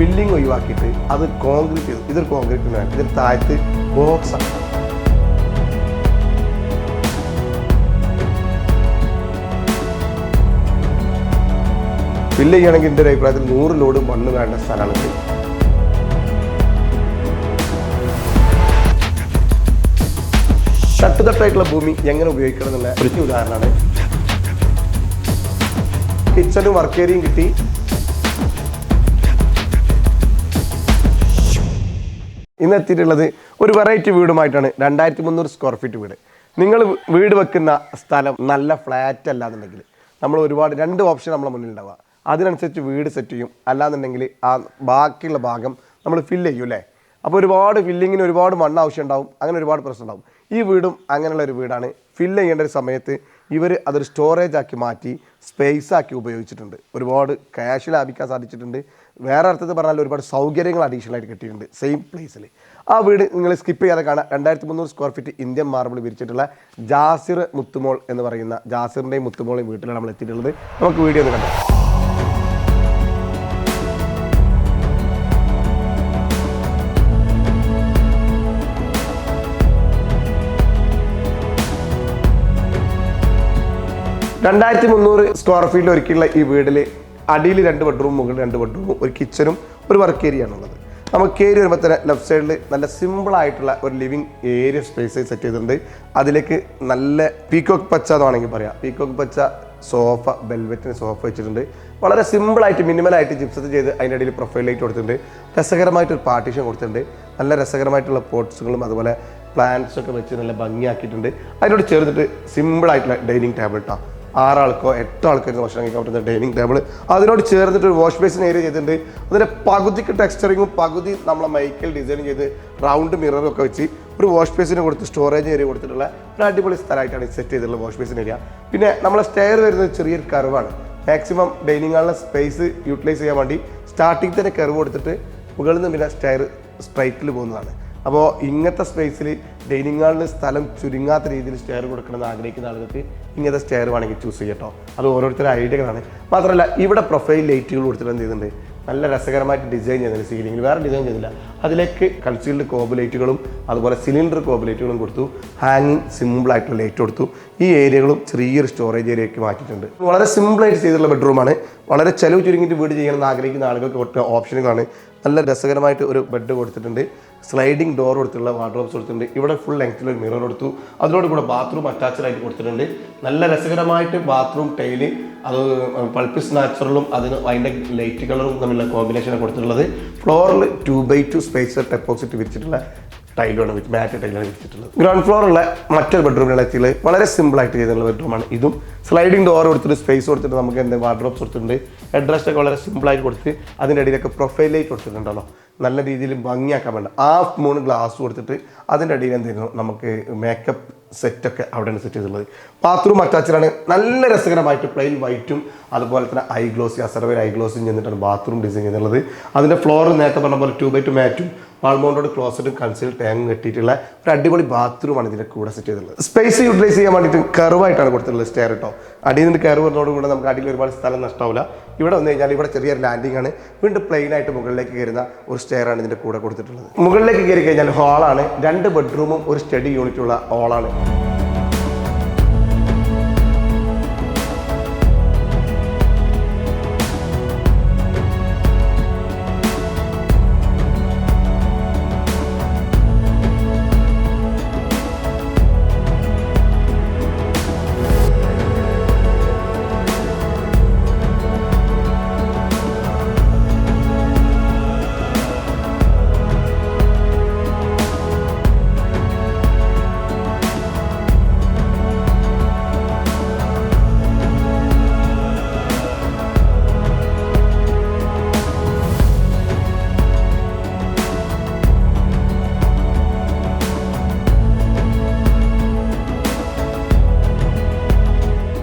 Filling ഒഴിവാക്കിയിട്ട് അത് concrete ചെയ്തു. ഇതൊരു കോൺക്രീറ്റ് വേണം ഇതൊരു താഴത്ത് ബോക്സ് ആണ്. ഫില്ല് ചെയ്യണമെങ്കിൽ എന്റെ ഒരു അഭിപ്രായത്തിൽ നൂറ് ലോഡ് മണ്ണ് വേണ്ട സ്ഥലമാണ്. തട്ടുതട്ടായിട്ടുള്ള ഭൂമി എങ്ങനെ ഉപയോഗിക്കണം എന്നുള്ള ഒരു ഉദാഹരണമാണ്. കിച്ചണും വർക്ക് ഏരിയയും കിട്ടി. ഇന്ന് എത്തിയിട്ടുള്ളത് ഒരു വെറൈറ്റി വീടുമായിട്ടാണ്. രണ്ടായിരത്തി മുന്നൂറ് സ്ക്വയർ ഫീറ്റ് വീട്. നിങ്ങൾ വീട് വെക്കുന്ന സ്ഥലം നല്ല ഫ്ലാറ്റ് അല്ലാന്നുണ്ടെങ്കിൽ നമ്മൾ ഒരുപാട് രണ്ട് ഓപ്ഷൻ നമ്മളെ മുന്നിൽ ഉണ്ടാവുക. അതിനനുസരിച്ച് വീട് സെറ്റ് ചെയ്യും. അല്ലാന്നുണ്ടെങ്കിൽ ആ ബാക്കിയുള്ള ഭാഗം നമ്മൾ ഫില്ല് ചെയ്യും അല്ലേ? അപ്പോൾ ഒരുപാട് ഫില്ലിങ്ങിന് ഒരുപാട് മണ്ണ് ആവശ്യം ഉണ്ടാവും. അങ്ങനെ ഒരുപാട് പ്രശ്നം ഉണ്ടാവും. ഈ വീടും അങ്ങനെയുള്ള ഒരു വീടാണ്. ഫില്ല് ചെയ്യേണ്ട ഒരു സമയത്ത് ഇവർ അതൊരു സ്റ്റോറേജ് ആക്കി മാറ്റി സ്പേസ് ആക്കി ഉപയോഗിച്ചിട്ടുണ്ട്. ഒരുപാട് ക്യാഷ് ലാഭിക്കാൻ സാധിച്ചിട്ടുണ്ട്. വേറെ അർത്ഥത്തിൽ പറഞ്ഞാൽ ഒരുപാട് സൗകര്യങ്ങൾ അഡീഷണൽ ആയിട്ട് കിട്ടിയിട്ടുണ്ട്. സെയിം പ്ലേസിൽ ആ വീട് നിങ്ങൾ സ്കിപ്പ് ചെയ്യാതെ കാണാം. രണ്ടായിരത്തി മുന്നൂറ് സ്ക്വയർ ഫീറ്റ് ഇന്ത്യൻ മാർബിൾ വിരിച്ചിട്ടുള്ള ജാസിർ മുത്തുമോൾ എന്ന് പറയുന്ന ജാസിറിന്റെയും മുത്തുമോളെയും വീട്ടിലാണ് നമ്മൾ എത്തിയിട്ടുള്ളത്. നമുക്ക് വീഡിയോ ഒന്ന് കണ്ടു. രണ്ടായിരത്തി മുന്നൂറ് സ്ക്വയർ ഫീറ്റിൽ ഒരുക്കിയുള്ള ഈ വീട്ടിൽ അടിയിൽ രണ്ട് ബെഡ്റൂം മുകളിൽ രണ്ട് ബെഡ്റൂമും ഒരു കിച്ചനും ഒരു വർക്ക് ഏരിയ ആണുള്ളത്. നമുക്ക് കയറി വരുമ്പോൾ തന്നെ ലെഫ്റ്റ് സൈഡിൽ നല്ല സിമ്പിളായിട്ടുള്ള ഒരു ലിവിങ് ഏരിയ സ്പേസ് സെറ്റ് ചെയ്തിട്ടുണ്ട്. അതിലേക്ക് നല്ല പീക്കോക്ക് പച്ച എന്ന് വേണമെങ്കിൽ പറയാം. പീക്കോക്ക് പച്ച സോഫ വെൽവെറ്റിന് സോഫ വെച്ചിട്ടുണ്ട്. വളരെ സിമ്പിളായിട്ട് മിനിമലായിട്ട് ജിപ്സത്ത് ചെയ്ത് അതിന്റെ ഇടയിൽ പ്രൊഫൈൽ ലൈറ്റ് കൊടുത്തിട്ടുണ്ട്. രസകരമായിട്ടൊരു പാർട്ടീഷൻ കൊടുത്തിട്ടുണ്ട്. നല്ല രസകരമായിട്ടുള്ള പോട്ട്സുകളും അതുപോലെ പ്ലാന്റ്സൊക്കെ വെച്ച് നല്ല ഭംഗിയാക്കിയിട്ടുണ്ട്. അതിനോട് ചേർന്നിട്ട് സിമ്പിളായിട്ടുള്ള ഡൈനിങ് ടേബിൾ കേട്ടോ ആറാൾക്കോ എട്ടോ ആൾക്കോ ഇരുന്ന് ഭക്ഷണം കഴിക്കാൻ പറ്റുന്ന ഡൈനിങ് ടേബിൾ അതിനോട് ചേർന്നിട്ട് ഒരു വാഷ് ബേസിൻ ഏരിയ ചെയ്തിട്ടുണ്ട്. അതിന്റെ പകുതിക്ക് ടെക്സ്ചറിങ്ങും പകുതി നമ്മളെ മൈക്കിൽ ഡിസൈൻ ചെയ്ത് റൗണ്ട് മിററും ഒക്കെ വെച്ച് ഒരു വാഷ് ബേസിന് കൊടുത്ത് സ്റ്റോറേജ് ഏരിയ കൊടുത്തിട്ടുള്ള ഒരു അടിപൊളി സ്ഥലമായിട്ടാണ് സെറ്റ് ചെയ്തിട്ടുള്ള വാഷ് ബേസിൻ ഏരിയ പിന്നെ നമ്മളെ സ്റ്റെയർ വരുന്നത് ചെറിയൊരു കർവാണ്. മാക്സിമം ഡൈനിങ് ഹാളിലെ സ്പേസ് യൂട്ടിലൈസ് ചെയ്യാൻ വേണ്ടി സ്റ്റാർട്ടിങ് തന്നെ കർവ് കൊടുത്തിട്ട് മുകളിൽ നിന്ന് പിന്നെ സ്റ്റെയർ സ്ട്രൈറ്റിൽ പോകുന്നതാണ്. അപ്പോൾ ഇങ്ങനത്തെ സ്പേസിൽ ഡൈനിങ് ഹാളിൽ സ്ഥലം ചുരുങ്ങാത്ത രീതിയിൽ സ്റ്റെയർ കൊടുക്കണമെന്ന് ആഗ്രഹിക്കുന്ന ആളുകൾക്ക് ഇങ്ങനത്തെ സ്റ്റെയർ വേണമെങ്കിൽ ചൂസ് ചെയ്യട്ടോ അത് ഓരോരുത്തരുടെ ഐഡിയകളാണ് മാത്രമല്ല ഇവിടെ പ്രൊഫൈൽ ലൈറ്റുകൾ കൊടുത്തിട്ട് എന്ത് ചെയ്യുന്നുണ്ട്? നല്ല രസകരമായിട്ട് ഡിസൈൻ ചെയ്യുന്നുണ്ട് സീലിംഗിൽ വേറെ ഡിസൈൻ ചെയ്തില്ല അതിലേക്ക് കൺസീൽഡ് കോബ് ലൈറ്റുകളും അതുപോലെ സിലിണ്ടർ കോബ് ലൈറ്റുകളും കൊടുത്തു. ഹാങ്ങിങ് സിമ്പിളായിട്ടുള്ള ലൈറ്റ് കൊടുത്തു. ഈ ഏരിയകളും ചെറിയൊരു സ്റ്റോറേജ് ഏരിയയ്ക്ക് മാറ്റിയിട്ടുണ്ട്. വളരെ സിമ്പിളായിട്ട് ചെയ്തിട്ടുള്ള ബെഡ്റൂമാണ് വളരെ ചെലവ് ചുരുങ്ങിയിട്ട് വീട് ചെയ്യണമെന്ന് ആഗ്രഹിക്കുന്ന ആളുകൾക്ക് ഒറ്റ ഓപ്ഷനുകളാണ് നല്ല രസകരമായിട്ട് ഒരു ബെഡ് കൊടുത്തിട്ടുണ്ട്. സ്ലൈഡിംഗ് ഡോർ കൊടുത്തിട്ടുള്ള വാർഡ്രോബ്സ് കൊടുത്തിട്ടുണ്ട്. ഇവിടെ ഫുൾ ലെങ്ത്തിൽ ഒരു മിറർ കൊടുത്തു. അതിനോട് കൂടെ ബാത്റൂം അറ്റാച്ച്ഡ് ആയിട്ട് കൊടുത്തിട്ടുണ്ട്. നല്ല രസകരമായിട്ട് ബാത്റൂം ടൈൽ അത് പൾപ്പിസ് നാച്ചുറലും അതിന് അതിന്റെ ലൈറ്റ് കളറും തമ്മിലുള്ള കോമ്പിനേഷനാണ് കൊടുത്തിട്ടുള്ളത്. ഫ്ലോറിൽ ടു ബൈ ടു സ്പേസ് ടെപ്പോസിറ്റ് വിരിച്ചിട്ടുള്ള ടൈലാണ് മാറ്റ് ടൈലാണ് വിരിച്ചിട്ടുള്ളത് ഗ്രൗണ്ട് ഫ്ലോറുള്ള മറ്റൊരു ബെഡ്റൂമിലുള്ള എത്തിയിൽ വളരെ സിമ്പിൾ ആയിട്ട് ചെയ്തിട്ടുള്ള ബെഡ്റൂമാണ് ഇതും സ്ലൈഡിംഗ് ഡോർ കൊടുത്തിട്ട് സ്പേസ് കൊടുത്തിട്ട് നമുക്ക് എന്ത് വാർഡ്രോബ്സ് കൊടുത്തിട്ടുണ്ട്. ഹെഡ് ഒക്കെ വളരെ സിമ്പിൾ ആയിട്ട് കൊടുത്ത് അതിന്റെ ഇടയിലൊക്കെ പ്രൊഫൈൽ ലൈറ്റ് കൊടുത്തിട്ടുണ്ടല്ലോ. നല്ല രീതിയിൽ ഭംഗിയാക്കാൻ വേണ്ട ഹാഫ് മൂന്ന് ഗ്ലാസ് കൊടുത്തിട്ട് അതിന്റെ അടിയിൽ എന്തെങ്കിലും നമുക്ക് മേക്കപ്പ് സെറ്റൊക്കെ അവിടെയാണ് സെറ്റ് ചെയ്തിട്ടുള്ളത്. ബാത്റൂം അറ്റാച്ചഡാണ് നല്ല രസകരമായിട്ട് പ്ലെയിൻ വൈറ്റും അതുപോലെ തന്നെ ഐ ഗ്ലോസ് അസർവേൽ ഐ ഗ്ലോസും ചെന്നിട്ടാണ് ബാത്റൂം ഡിസൈൻ ചെയ്തിട്ടുള്ളത് അതിന്റെ ഫ്ലോർ നേരത്തെ പറഞ്ഞ പോലെ ടൂ ബൈ ടു മാറ്റും വാൾമൗണ്ടോട് ക്ലോസറ്റും കൺസീൽ ടാങ് കെട്ടിയിട്ടുള്ള ഒരു അടിപൊളി ബാത്റൂമാണ് ഇതിന്റെ കൂടെ സെറ്റ് ചെയ്തിട്ടുള്ളത്. സ്പേസ് യൂട്ടിലൈസ് ചെയ്യാൻ വേണ്ടിയിട്ട് കർവായിട്ടാണ് കൊടുത്തിട്ടുള്ളത് സ്റ്റെയർ കേട്ടോ അടിയിൽ നിന്ന് കയറ് വന്നതോടുകൂടെ കൂടെ നമുക്ക് അടിയിൽ ഒരുപാട് സ്ഥലം നഷ്ടമാവില്ല. ഇവിടെ വന്നു കഴിഞ്ഞാൽ ഇവിടെ ചെറിയൊരു ലാൻഡിംഗ് ആണ്. വീണ്ടും പ്ലെയിൻ ആയിട്ട് മുകളിലേക്ക് കയറുന്ന ഒരു സ്റ്റെയർ ആണ് ഇതിന്റെ കൂടെ കൊടുത്തിട്ടുള്ളത്. മുകളിലേക്ക് കയറി കഴിഞ്ഞാൽ ഹാളാണ് രണ്ട് ബെഡ്റൂമും ഒരു സ്റ്റഡി യൂണിറ്റുള്ള ഹാളാണ്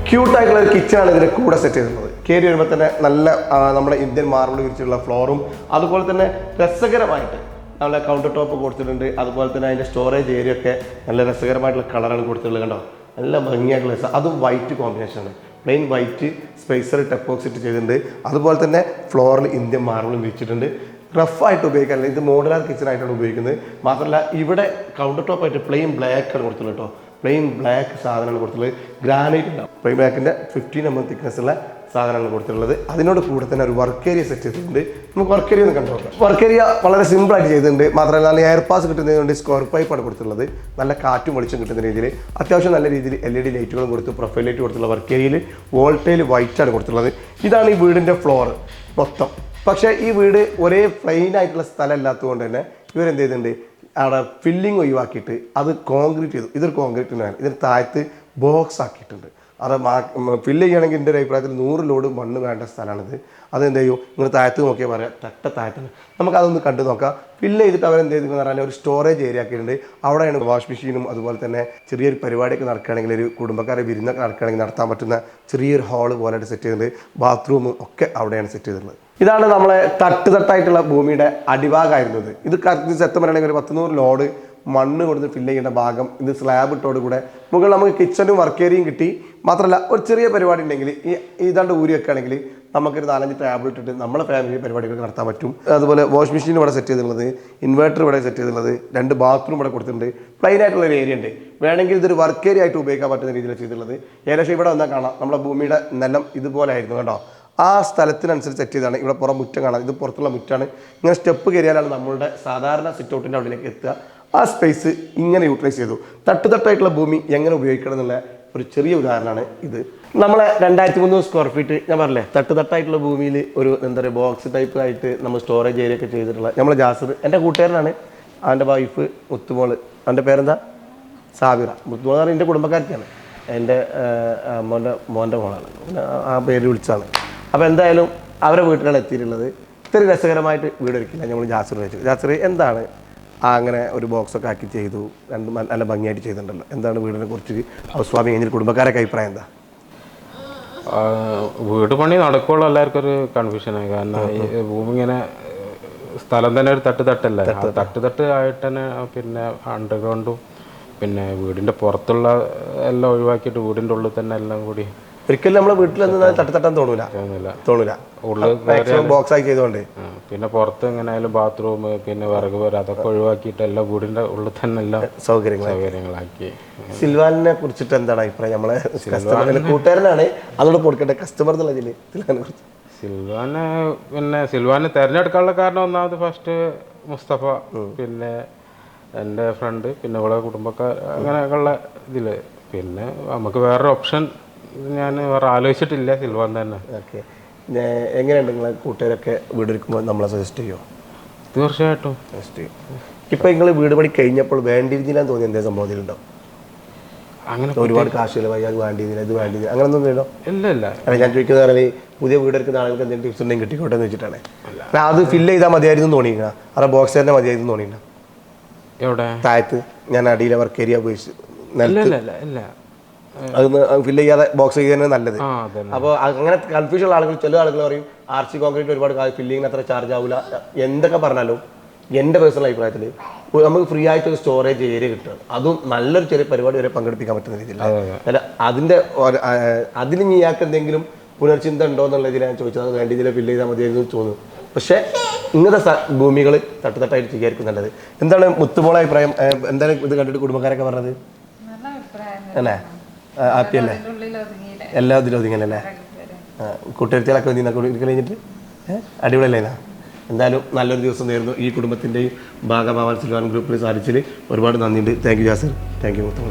ക്യൂട്ടായിട്ടുള്ള ഒരു കിച്ചണാണ് ഇതിന്റെ കൂടെ സെറ്റ് ചെയ്തിരുന്നത്. കയറി വരുമ്പോൾ തന്നെ നല്ല നമ്മുടെ ഇന്ത്യൻ മാർബിൾ വിരിച്ചുള്ള ഫ്ലോറും അതുപോലെ തന്നെ രസകരമായിട്ട് നമ്മളെ കൗണ്ടർ ടോപ്പ് കൊടുത്തിട്ടുണ്ട്. അതുപോലെ തന്നെ അതിന്റെ സ്റ്റോറേജ് ഏരിയ ഒക്കെ നല്ല രസകരമായിട്ടുള്ള കളറാണ് കൊടുത്തിട്ടുള്ളത് കണ്ടോ? നല്ല ഭംഗിയായിട്ടുള്ള രസം. അതും വൈറ്റ് കോമ്പിനേഷനാണ് പ്ലെയിൻ വൈറ്റ് സ്പേസർ ടെപ്പോക്സിറ്റ് ചെയ്തിട്ടുണ്ട്. അതുപോലെ തന്നെ ഫ്ലോറിൽ ഇന്ത്യൻ മാർബിളും വിരിച്ചിട്ടുണ്ട്. റഫായിട്ട് ഉപയോഗിക്കാറില്ല. ഇത് മോഡുലാർ കിച്ചൺ ആയിട്ടാണ് ഉപയോഗിക്കുന്നത്. മാത്രമല്ല ഇവിടെ കൗണ്ടർ ടോപ്പ് ആയിട്ട് പ്ലെയിൻ ബ്ലാക്ക് ആണ് കൊടുത്തിട്ടുള്ളത് കേട്ടോ. പ്ലെയിൻ ബ്ലാക്ക് സാധനമാണ് കൊടുത്തിട്ടുള്ളത് ഗ്രാനൈറ്റ് ഉണ്ടാവും പ്ലെയിൻ ബ്ലാക്കിന്റെ ഫിഫ്റ്റീൻ എം എം തിക്നെസ് ഉള്ള കൊടുത്തിട്ടുള്ളത്. അതിനോട് കൂടെ തന്നെ ഒരു വർക്ക് ഏരിയ സെറ്റ് ചെയ്തിട്ടുണ്ട്. നമുക്ക് വർക്ക് ഏരിയ ഒന്ന് കണ്ടു നോക്കാം. വർക്ക് ഏരിയ വളരെ സിമ്പിളായിട്ട് ചെയ്തിട്ടുണ്ട്. മാത്രമല്ല നല്ല എയർ പാസ് കിട്ടുന്നതുകൊണ്ട് സ്ക്വയർ പൈപ്പാണ് കൊടുത്തിട്ടുള്ളത്. നല്ല കാറ്റും വെളിച്ചം കിട്ടുന്ന രീതിയിൽ. അത്യാവശ്യം നല്ല രീതിയിൽ എൽ ഇ ഡി ലൈറ്റുകളും കൊടുത്ത് പ്രൊഫൈൽ ലൈറ്റ് കൊടുത്തുള്ള വർക്ക് ഏരിയയിൽ വോൾട്ടേജ് വൈറ്റ് ആണ് കൊടുത്തിട്ടുള്ളത്. ഇതാണ് ഈ വീടിന്റെ ഫ്ലോർ മൊത്തം. പക്ഷേ ഈ വീട് ഒരേ പ്ലെയിൻ ആയിട്ടുള്ള സ്ഥലം തന്നെ ഇവരെന്ത് ചെയ്തിട്ടുണ്ട്? അവിടെ ഫില്ലിങ് ഒഴിവാക്കിയിട്ട് അത് കോൺക്രീറ്റ് ചെയ്തു. ഇതൊരു കോൺക്രീറ്റ് തന്നെയാണ് ഇതിന് താഴത്ത് ബോക്സ് ആക്കിയിട്ടുണ്ട്. അത് ഫില്ല് ചെയ്യണമെങ്കിൽ എന്റെ ഒരു അഭിപ്രായത്തിൽ നൂറ് ലോഡ് മണ്ണ് വേണ്ട സ്ഥലമാണിത്. അത് എന്ത് ചെയ്യും? നിങ്ങൾ താഴത്ത് നോക്കിയാൽ പറയാം തട്ട താഴത്താണ്. നമുക്കതൊന്ന് കണ്ടു നോക്കാം. ഫില്ല് ചെയ്തിട്ട് അവരെന്ത് ചെയ്തു? എന്ന് പറഞ്ഞാൽ ഒരു സ്റ്റോറേജ് ഏരിയ ആക്കിയിട്ടുണ്ട്. അവിടെയാണ് വാഷ് മെഷീനും അതുപോലെ തന്നെ ചെറിയൊരു പരിപാടിയൊക്കെ നടക്കുകയാണെങ്കിൽ ഒരു കുടുംബക്കാരെ വിരുന്നൊക്കെ നടക്കുകയാണെങ്കിൽ നടത്താൻ പറ്റുന്ന ചെറിയൊരു ഹാൾ പോലെയായിട്ട് സെറ്റ് ചെയ്തിട്ടുണ്ട്. ബാത്റൂം ഒക്കെ അവിടെയാണ് സെറ്റ് ചെയ്തിട്ടുള്ളത്. ഇതാണ് നമ്മളെ തട്ട് തട്ടായിട്ടുള്ള ഭൂമിയുടെ അടിഭാഗമായിരുന്നത്. ഇത് കറക്റ്റ് സത്യം പറയുകയാണെങ്കിൽ ഒരു പത്തുനൂറ് ലോഡ് മണ്ണ് കൊടുത്ത് ഫില്ല് ചെയ്യേണ്ട ഭാഗം ഇത് സ്ലാബ് ഇട്ടോട് കൂടെ. മുകളിൽ നമുക്ക് കിച്ചണും വർക്ക് ഏരിയയും കിട്ടി. മാത്രമല്ല ഒരു ചെറിയ പരിപാടി ഉണ്ടെങ്കിൽ ഈ ഇതാണ്ട് ഊരി വെക്കുകയാണെങ്കിൽ നമുക്കൊരു നാലഞ്ച് ടേബിൾ ഇട്ടിട്ട് നമ്മുടെ ഫാമിലി പരിപാടികൾ നടത്താൻ പറ്റും. അതുപോലെ വാഷ് മെഷീൻ ഇവിടെ സെറ്റ് ചെയ്തിട്ടുള്ളത് ഇൻവേർട്ടർ ഇവിടെ സെറ്റ് ചെയ്തിട്ടുള്ളത് രണ്ട് ബാത്റൂം ഇവിടെ കൊടുത്തിട്ടുണ്ട്. പ്ലെയിൻ ആയിട്ടുള്ള ഒരു ഏരിയ ഉണ്ട്. വേണമെങ്കിൽ ഇതൊരു വർക്ക് ഏരിയ ആയിട്ട് ഉപയോഗിക്കാൻ പറ്റുന്ന രീതിയിൽ ചെയ്തിട്ടുള്ളത്. ഏകദേശം ഇവിടെ വന്നാൽ കാണാം. നമ്മുടെ ഭൂമിയുടെ നിലം ഇതുപോലെ ആയിരുന്നു കേട്ടോ. ആ സ്ഥലത്തിനനുസരിച്ച് സെറ്റ് ചെയ്താണ്. ഇവിടെ പുറം മുറ്റം കാണാം. ഇത് പുറത്തുള്ള മുറ്റാണ്. ഇങ്ങനെ സ്റ്റെപ്പ് കയറിയാലാണ് നമ്മളുടെ സാധാരണ സിറ്റ് ഔട്ടിന്റെ അവിടേക്ക് എത്തുക. ആ സ്പേസ് ഇങ്ങനെ യൂട്ടിലൈസ് ചെയ്തു. തട്ട് തട്ടായിട്ടുള്ള ഭൂമി എങ്ങനെ ഉപയോഗിക്കണം എന്നുള്ള ഒരു ചെറിയ ഉദാഹരണമാണ് ഇത്. നമ്മളെ രണ്ടായിരത്തി മുന്നൂറ് സ്ക്വയർ ഫീറ്റ് ഞാൻ പറഞ്ഞില്ലേ തട്ട് തട്ടായിട്ടുള്ള ഭൂമിയിൽ ഒരു എന്താ പറയുക ബോക്സ് ടൈപ്പ് ആയിട്ട് നമ്മൾ സ്റ്റോറേജ് ഏരിയ ഒക്കെ ചെയ്തിട്ടുള്ള നമ്മൾ ജാസർ എന്റെ കൂട്ടുകാരനാണ്. അവന്റെ വൈഫ് മുത്തുമോൾ. അവന്റെ പേരെന്താ? സാബിറ. മുത്തുമോൾ എന്ന് പറഞ്ഞാൽ എന്റെ കുടുംബക്കാരത്തിയാണ് എന്റെ മോന്റെ മോന്റെ മോളാണ്. ആ പേര് വിളിച്ചാണ് അപ്പോൾ എന്തായാലും അവരെ വീട്ടിലാണ് എത്തിയിട്ടുള്ളത്. ഇത്ര രസകരമായിട്ട് വീട് ഒരുക്കില്ല നമ്മൾ ജാസർ വെച്ചു. ജാസർ എന്താണ്? അങ്ങനെ ഒരു ബോക്സൊക്കെ ആക്കി ചെയ്തു. രണ്ട് നല്ല ഭംഗിയായിട്ട് ചെയ്തിട്ടുണ്ടല്ലോ. എന്താണ് വീടിനെ കുറിച്ച് ഹൗസ് വാമിങ് കഴിഞ്ഞ കുടുംബക്കാരൊക്കെ അഭിപ്രായം എന്താ? വീട് പണി നടക്കുള്ളൂ എല്ലാവർക്കും ഒരു കൺഫ്യൂഷനായി കാരണം ഈ ഭൂമി ഇങ്ങനെ സ്ഥലം തന്നെ ഒരു തട്ട് തട്ടല്ലേ? ആ തട്ട് തട്ട്. ആയിട്ട് തന്നെ പിന്നെ അണ്ടർഗ്രൗണ്ടും പിന്നെ വീടിന്റെ പുറത്തുള്ള എല്ലാം ഒഴിവാക്കിയിട്ട് വീടിന്റെ ഉള്ളിൽ തന്നെ എല്ലാം കൂടി ഒരിക്കലും നമ്മളെ വീട്ടിൽ നിന്ന് തട്ടത്തട്ടാൻ തോന്നൂല. തോന്നൂല. മാക്സിമം ബോക്സ് ആക്കി ചെയ്തോണ്ട് പിന്നെ പുറത്ത് എങ്ങനെയായാലും ബാത്റൂം പിന്നെ വിറക് വരെ അതൊക്കെ ഒഴിവാക്കിയിട്ട് എല്ലാം വീടിന്റെ ഉള്ളിൽ തന്നെ എല്ലാം സൗകര്യങ്ങൾ സൗകര്യങ്ങളാക്കി. സിൽവാലിനെ കുറിച്ചിട്ട് എന്താണ് അഭിപ്രായം? നമ്മളെ കൂട്ടുകാരനാണ്. അതോട് കൊടുക്കട്ടെ കസ്റ്റമർ എന്നുള്ള ഇതിൽ സിൽവാനെ കുറിച്ച്. സിൽവാനെ പിന്നെ സിൽവാനെ തിരഞ്ഞെടുക്കാനുള്ള കാരണം ഒന്നാമത് ഫസ്റ്റ് മുസ്തഫ പിന്നെ എന്റെ ഫ്രണ്ട് പിന്നെ ഇവിടെ കുടുംബക്കാർ അങ്ങനെയൊക്കെയുള്ള ഇതിൽ. പിന്നെ നമുക്ക് വേറൊരു ഓപ്ഷൻ ഞാൻ വേറെ ആലോചിച്ചിട്ടില്ല സിൽവാൻ തന്നെ. ഓക്കെ. എങ്ങനെയുണ്ട് നിങ്ങളെ കൂട്ടുകാരൊക്കെ വീടെടുക്കുമ്പോൾ നമ്മളെ സജസ്റ്റ് ചെയ്യുമോ തീർച്ചയായിട്ടും. സജസ്റ്റ് ചെയ്യും. ഇപ്പം നിങ്ങൾ വീട് പണി കഴിഞ്ഞപ്പോൾ വേണ്ടിയിരുന്നില്ലാന്ന് തോന്നിയ എന്തേ സംഭവത്തിലുണ്ടോ അങ്ങനെ ഒരുപാട് കാശ് ചിലവായി അത് വേണ്ടിയിരുന്നില്ല ഇത് വേണ്ടിയിരുന്നില്ല അങ്ങനൊന്നും ഇല്ലല്ലോ? ഇല്ല ഇല്ല. അല്ല ഞാൻ ചോദിക്കുന്നത് പറഞ്ഞാൽ പുതിയ വീട് എടുക്കുന്ന ആളുകൾക്ക് എന്തെങ്കിലും ടിപ്സ് ഉണ്ടെങ്കിൽ കിട്ടിക്കോട്ടെ എന്ന് വെച്ചിട്ടാണ്. അല്ല. അത് ഫില്ല് ചെയ്താൽ മതിയായിരുന്നു തോന്നിയില്ല അത് ബോക്സ് തന്നെ മതിയായിരുന്നു തോന്നിയില്ല എവിടെ? താഴത്ത്. ഞാൻ അടിയിലെ വർക്ക് ഏരിയ ഉപയോഗിച്ച് ഇല്ല ഇല്ല ഇല്ല. അത് ഫില്ല് ചെയ്യാതെ ബോക്സ് ചെയ്യുന്നത് നല്ലത്. അപ്പൊ അപ്പോൾ അങ്ങനെ കൺഫ്യൂഷൻ ഉള്ള ആളുകൾ ചില ആളുകൾ പറയും ആർ സി കോൺക്രീറ്റ് ഒരുപാട് ഫില്ലിങ്ങിന് അത്ര ചാർജ് ആവില്ല എന്തൊക്കെ പറഞ്ഞാലും എന്റെ പേഴ്സണൽ അഭിപ്രായത്തിൽ നമുക്ക് ഫ്രീ ആയിട്ട് ഒരു സ്റ്റോറേജ് ഏരിയ കിട്ടുകയാണ് അതും നല്ലൊരു ചെറിയ പരിപാടി വരെ പങ്കെടുപ്പിക്കാൻ പറ്റുന്ന രീതിയിൽ അല്ല അതിന്റെ അതിന് ഇയാൾക്ക് എന്തെങ്കിലും പുനർചിന്ത ഉണ്ടോ എന്നുള്ള രീതിയിൽ ഞാൻ ചോദിച്ചത്. അത് രീതിയിൽ ഫില്ല് ചെയ്താൽ മതിയെന്ന് എന്ന് തോന്നുന്നു. പക്ഷേ ഇങ്ങനത്തെ ഭൂമികൾ തട്ടുതട്ടായിട്ട് ചെയ്യായിരിക്കും നല്ലത്. എന്താണ് മുത്തുമോളെ അഭിപ്രായം? എന്താണ് ഇത് കണ്ടിട്ട് കുടുംബക്കാരൊക്കെ പറഞ്ഞത്? അല്ലേ? ഹാപ്പി അല്ലേ എല്ലാ ഇതിലും ഒതുങ്ങനല്ലേ കൂട്ടുകാരികളൊക്കെ ഒതുങ്ങി കഴിഞ്ഞിട്ട്? അടിപൊളിയല്ലേ എന്തായാലും നല്ലൊരു ദിവസം നേരുന്നു. ഈ കുടുംബത്തിന്റെയും ഭാഗമാവാൻ സിൽവാൻ ഗ്രൂപ്പിൽ സാധിച്ചതിൽ ഒരുപാട് നന്ദിയുണ്ട്. Thank you Jasar thank you Muthamma